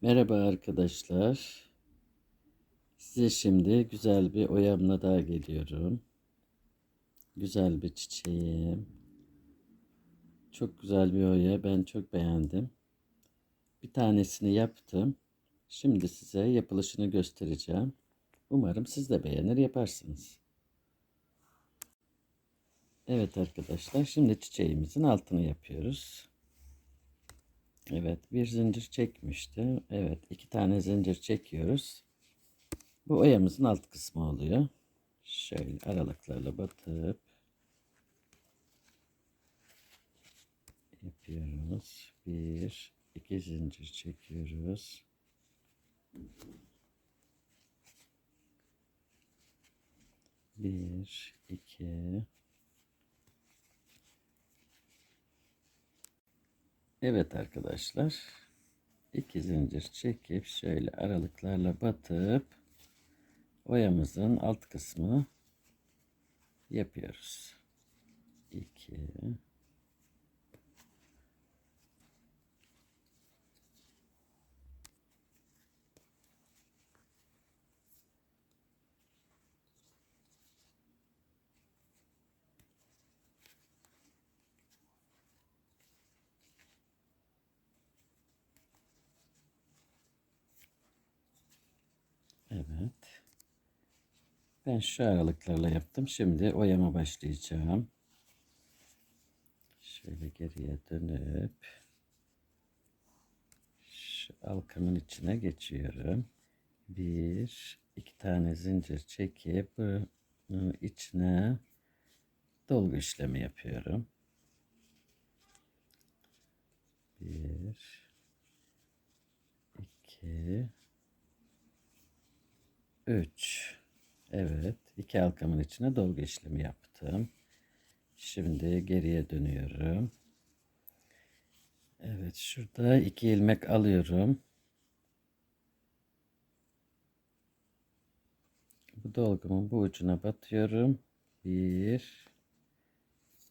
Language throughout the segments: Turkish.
Merhaba arkadaşlar. Size şimdi güzel bir oyamla daha geliyorum. Güzel bir çiçeğim. Çok güzel bir oya. Ben çok beğendim. Bir tanesini yaptım. Şimdi size yapılışını göstereceğim. Umarım siz de beğenir yaparsınız. Evet arkadaşlar şimdi çiçeğimizin altını yapıyoruz. Evet bir zincir çekmişti. Evet iki tane zincir çekiyoruz. Bu oyamızın alt kısmı oluyor. Şöyle aralıklarla batıp yapıyoruz. Bir iki zincir çekiyoruz. Bir iki Evet arkadaşlar. iki zincir çekip şöyle aralıklarla batıp oyamızın alt kısmı yapıyoruz. 2 Evet. Ben şu aralıklarla yaptım. Şimdi oyama başlayacağım. Şöyle geriye dönüp şu halkamın içine geçiyorum. Bir, iki tane zincir çekip içine dolgu işlemi yapıyorum. Bir, iki, 3 Evet iki halkamın içine dolgu işlemi yaptım. Şimdi geriye dönüyorum. Evet şurada iki ilmek alıyorum. Bu dolgumun bu ucuna batıyorum. Bir,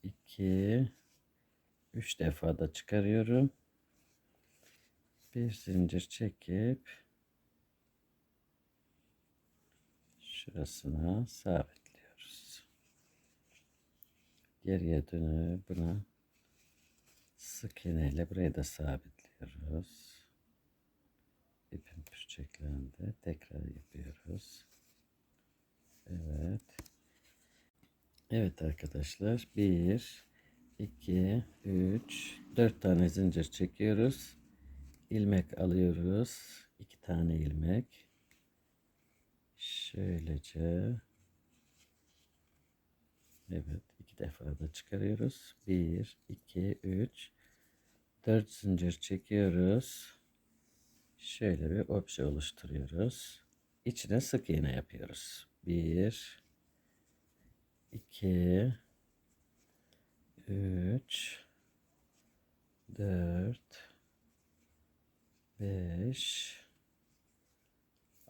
iki, üç defa da çıkarıyorum. Bir zincir çekip şurasına sabitliyoruz. Geriye dönüp buna sık iğneyle burayı da sabitliyoruz. İpim pürçeklendi. Tekrar yapıyoruz. Evet. Evet arkadaşlar. 1 2 3 4 tane zincir çekiyoruz. ilmek alıyoruz. 2 tane ilmek Şöylece. Evet. iki defa da çıkarıyoruz. Bir, iki, üç, dört zincir çekiyoruz. Şöyle bir obje oluşturuyoruz. İçine sık iğne yapıyoruz. Bir, iki, üç, dört, beş,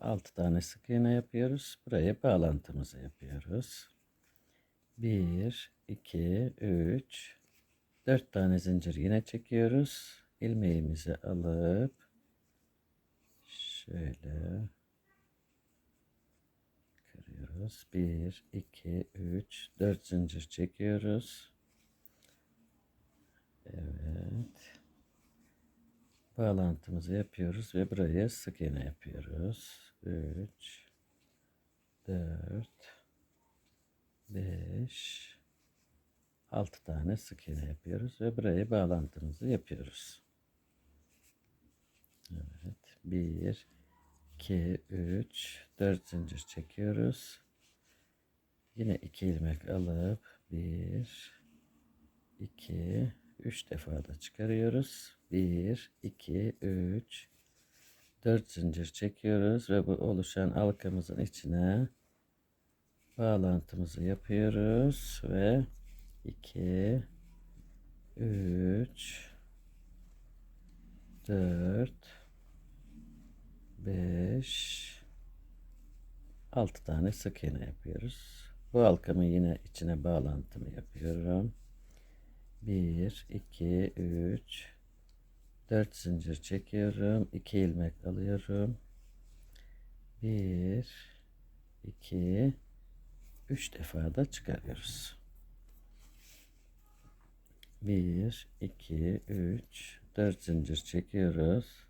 6 tane sık iğne yapıyoruz. Buraya bağlantımızı yapıyoruz. 1, 2, 3, 4 tane zincir yine çekiyoruz. İlmeğimizi alıp şöyle kırıyoruz. 1, 2, 3, 4 zincir çekiyoruz. Evet. Bağlantımızı yapıyoruz ve buraya sık iğne yapıyoruz. 3 4 5 6 tane sık iğne yapıyoruz ve buraya bağlantımızı yapıyoruz. Evet. 1 2 3 4 zincir çekiyoruz. Yine 2 ilmek alıp 1 2 3 defa da çıkarıyoruz. 1 2 3 4 zincir çekiyoruz ve bu oluşan halkamızın içine bağlantımızı yapıyoruz ve 2 3 4 5 6 tane sık iğne yapıyoruz. Bu halkamı yine içine bağlantımı yapıyorum. 1 2 3 4 zincir çekiyorum. 2 ilmek alıyorum. 1 2 3 defa da çıkarıyoruz. 1 2 3 4 zincir çekiyoruz.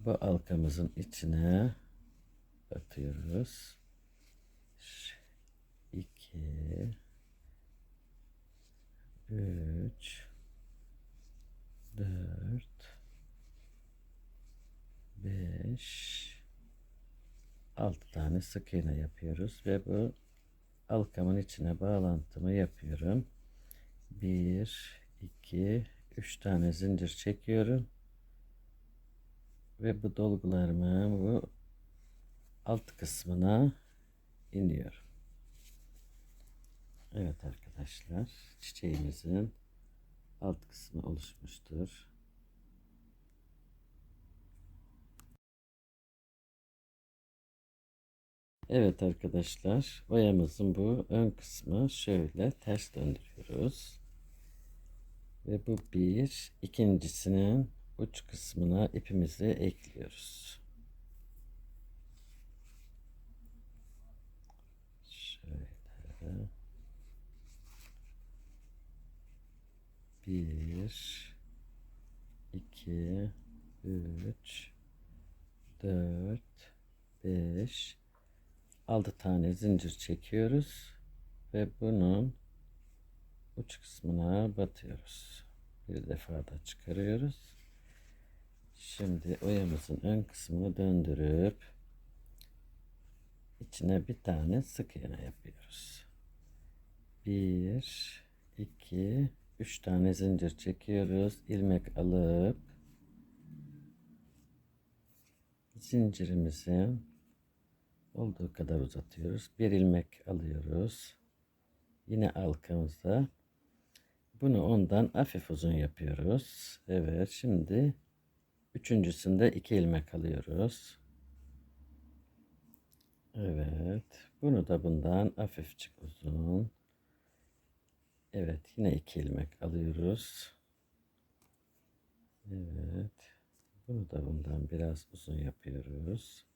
Bu halkamızın içine batıyoruz. 2 3 4 5 6 tane sık iğne yapıyoruz ve bu halkamın içine bağlantımı yapıyorum. 1 2 3 tane zincir çekiyorum. Ve bu dolgularımı bu alt kısmına iniyorum. Evet arkadaşlar çiçeğimizin alt kısmı oluşmuştur. Evet arkadaşlar oyamızın bu ön kısmı şöyle ters döndürüyoruz. Ve bu bir ikincisinin uç kısmına ipimizi ekliyoruz. Şöyle bir iki üç dört beş altı tane zincir çekiyoruz ve bunun uç kısmına batıyoruz. Bir defa da çıkarıyoruz. Şimdi oyamızın ön kısmını döndürüp içine bir tane sık iğne yapıyoruz. Bir, iki, üç tane zincir çekiyoruz. ilmek alıp zincirimizin olduğu kadar uzatıyoruz. Bir ilmek alıyoruz. Yine halkamızda bunu ondan hafif uzun yapıyoruz. Evet şimdi üçüncüsünde iki ilmek alıyoruz. Evet bunu da bundan hafifçik uzun. Evet yine iki ilmek alıyoruz. Evet bunu da bundan biraz uzun yapıyoruz.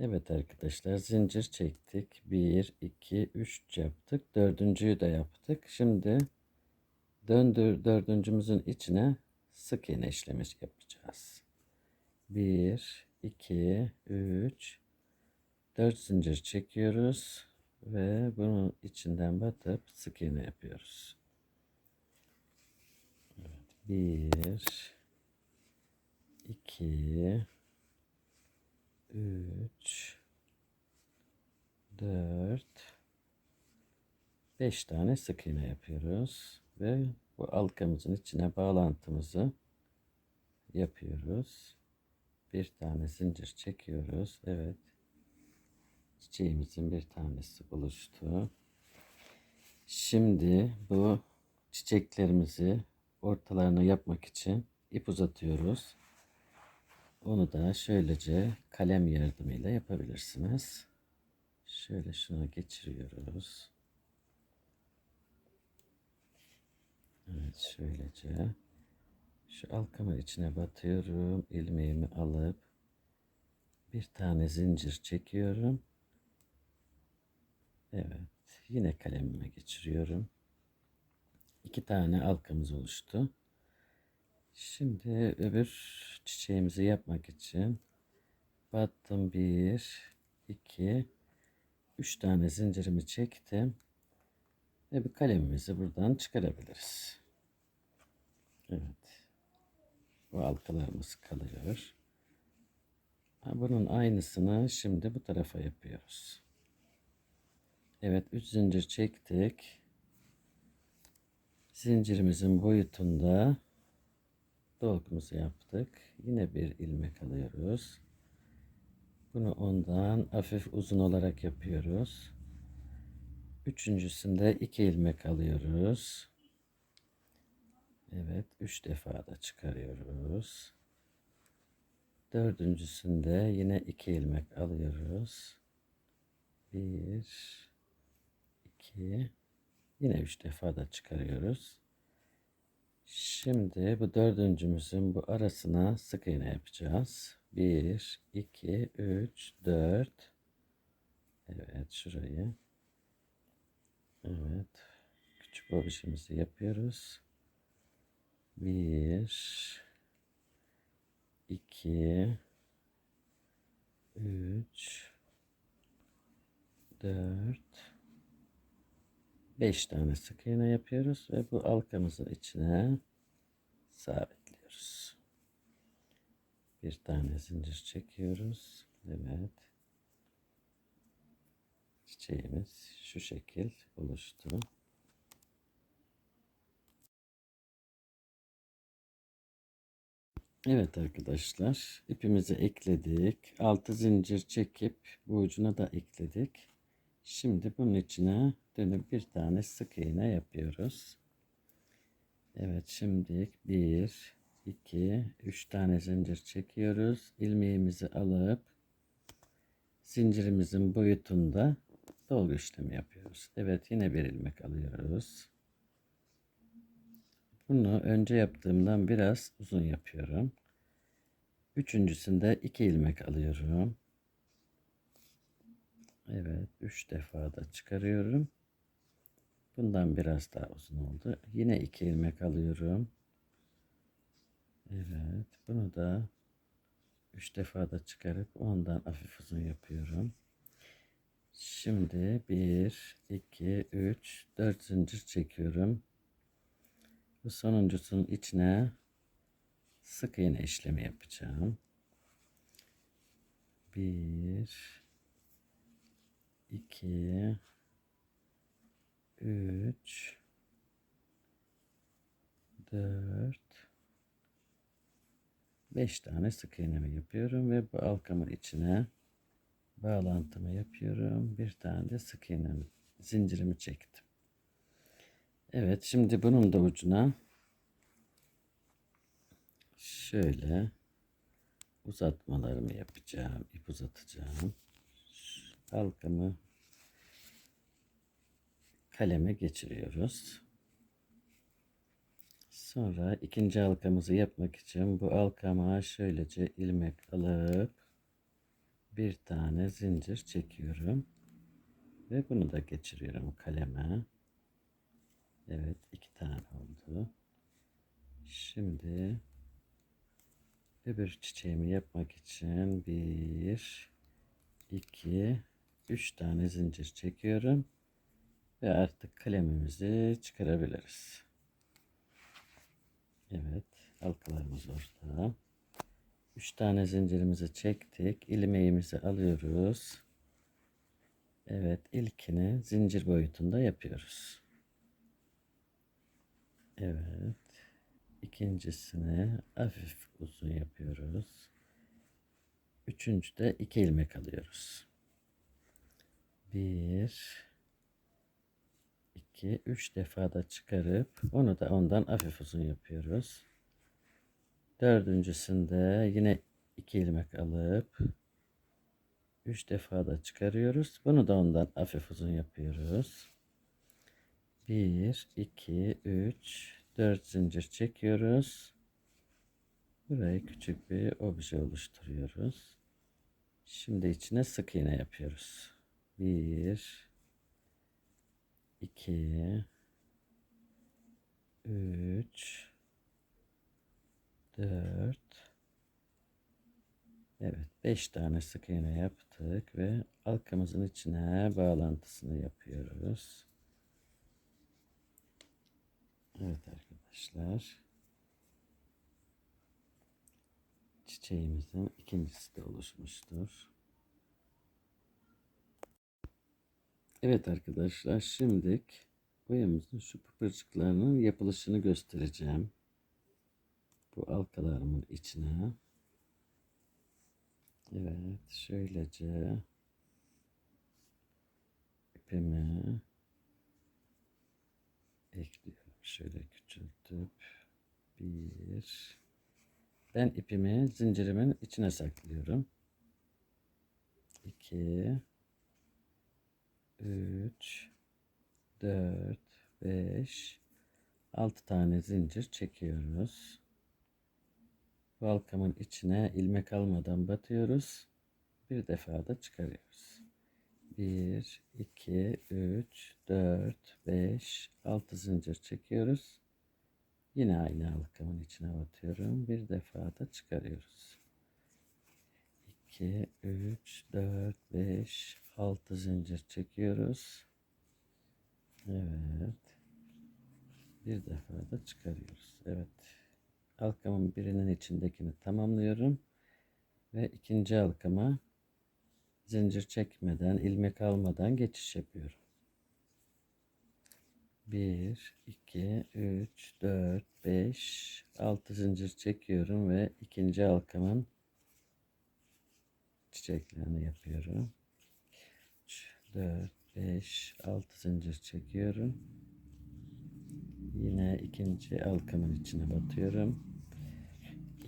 Evet arkadaşlar zincir çektik. 1, 2, 3 yaptık. Dördüncüyü de yaptık. Şimdi döndür dördüncümüzün içine sık iğne işlemi yapacağız. 1 2 3 4 zincir çekiyoruz ve bunun içinden batıp sık iğne yapıyoruz. Evet, 1 2 3 4 5 tane sık iğne yapıyoruz ve bu halkamızın içine bağlantımızı yapıyoruz. Bir tane zincir çekiyoruz. Evet. Çiçeğimizin bir tanesi oluştu. Şimdi bu çiçeklerimizi ortalarına yapmak için ip uzatıyoruz. Onu da şöylece kalem yardımıyla yapabilirsiniz. Şöyle şuna geçiriyoruz. Evet şöylece. Şu halkamın içine batıyorum. ilmeğimi alıp bir tane zincir çekiyorum. Evet. Yine kalemime geçiriyorum. İki tane halkamız oluştu. Şimdi öbür çiçeğimizi yapmak için battım bir, iki, üç tane zincirimi çektim ve bir kalemimizi buradan çıkarabiliriz. Evet. Bu halkalarımız kalıyor. Bunun aynısını şimdi bu tarafa yapıyoruz. Evet 3 zincir çektik. Zincirimizin boyutunda dolgumuzu yaptık. Yine bir ilmek alıyoruz. Bunu ondan hafif uzun olarak yapıyoruz. Üçüncüsünde iki ilmek alıyoruz. Evet, üç defa da çıkarıyoruz. Dördüncüsünde yine iki ilmek alıyoruz. Bir, iki, yine üç defa da çıkarıyoruz. Şimdi bu dördüncümüzün bu arasına sık iğne yapacağız. 1, 2, 3, 4. Evet şurayı. Evet. Küçük obişimizi yapıyoruz. 1, 2, 3, 4, 5 tane sık iğne yapıyoruz ve bu halkamızın içine sabitliyoruz. Bir tane zincir çekiyoruz. Evet. Çiçeğimiz şu şekil oluştu. Evet arkadaşlar ipimizi ekledik. Altı zincir çekip bu ucuna da ekledik. Şimdi bunun içine dönüp bir tane sık iğne yapıyoruz. Evet şimdi bir, iki, üç tane zincir çekiyoruz. İlmeğimizi alıp zincirimizin boyutunda dolgu işlemi yapıyoruz. Evet yine bir ilmek alıyoruz. Bunu önce yaptığımdan biraz uzun yapıyorum. Üçüncüsünde iki ilmek alıyorum. Evet, üç defa da çıkarıyorum. Bundan biraz daha uzun oldu. Yine iki ilmek alıyorum. Evet, bunu da üç defa da çıkarıp ondan hafif uzun yapıyorum. Şimdi bir, iki, üç, dört zincir çekiyorum. Bu sonuncusunun içine sık iğne işlemi yapacağım. Bir, iki, üç, dört, beş tane sık iğnemi yapıyorum ve bu halkamın içine bağlantımı yapıyorum. Bir tane de sık iğnemi, zincirimi çektim. Evet şimdi bunun da ucuna şöyle uzatmalarımı yapacağım. ip uzatacağım. Halkamı kaleme geçiriyoruz. Sonra ikinci halkamızı yapmak için bu halkama şöylece ilmek alıp bir tane zincir çekiyorum. Ve bunu da geçiriyorum kaleme. Evet iki tane oldu. Şimdi öbür çiçeğimi yapmak için bir, iki, üç tane zincir çekiyorum. Ve artık kalemimizi çıkarabiliriz. Evet halkalarımız orada. Üç tane zincirimizi çektik. ilmeğimizi alıyoruz. Evet ilkini zincir boyutunda yapıyoruz. Evet. İkincisini hafif uzun yapıyoruz. Üçüncüde iki ilmek alıyoruz. Bir, iki, üç defa da çıkarıp onu da ondan hafif uzun yapıyoruz. Dördüncüsünde yine iki ilmek alıp üç defa da çıkarıyoruz. Bunu da ondan hafif uzun yapıyoruz. 1, 2, 3, 4 zincir çekiyoruz. Buraya küçük bir obje oluşturuyoruz. Şimdi içine sık iğne yapıyoruz. 1, 2, 3, 4, Evet 5 tane sık iğne yaptık ve halkamızın içine bağlantısını yapıyoruz. Evet arkadaşlar. Çiçeğimizin ikincisi de oluşmuştur. Evet arkadaşlar şimdilik boyamızın şu pıpırcıklarının yapılışını göstereceğim. Bu halkalarımın içine. Evet şöylece ipimi ekliyorum. Şöyle küçültüp bir ben ipimi zincirimin içine saklıyorum. 2 3 4 5 6 tane zincir çekiyoruz. Bu halkamın içine ilmek almadan batıyoruz. Bir defa da çıkarıyoruz. 1, 2, 3, 4, 5, 6 zincir çekiyoruz. Yine aynı halkamın içine batıyorum. Bir defa da çıkarıyoruz. 2, 3, 4, 5, 6 zincir çekiyoruz. Evet. Bir defa da çıkarıyoruz. Evet. Halkamın birinin içindekini tamamlıyorum. Ve ikinci halkama zincir çekmeden, ilmek almadan geçiş yapıyorum. 1, 2, 3, 4, 5, 6 zincir çekiyorum ve ikinci halkamın çiçeklerini yapıyorum. 3, 4, 5, 6 zincir çekiyorum. Yine ikinci halkamın içine batıyorum.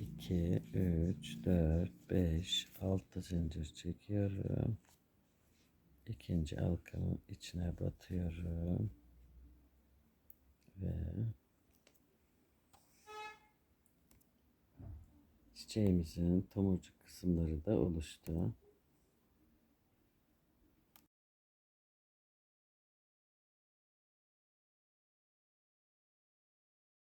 2, 3, 4, 5, 6 zincir çekiyorum. İkinci halkamın içine batıyorum. Ve çiçeğimizin tomurcuk kısımları da oluştu.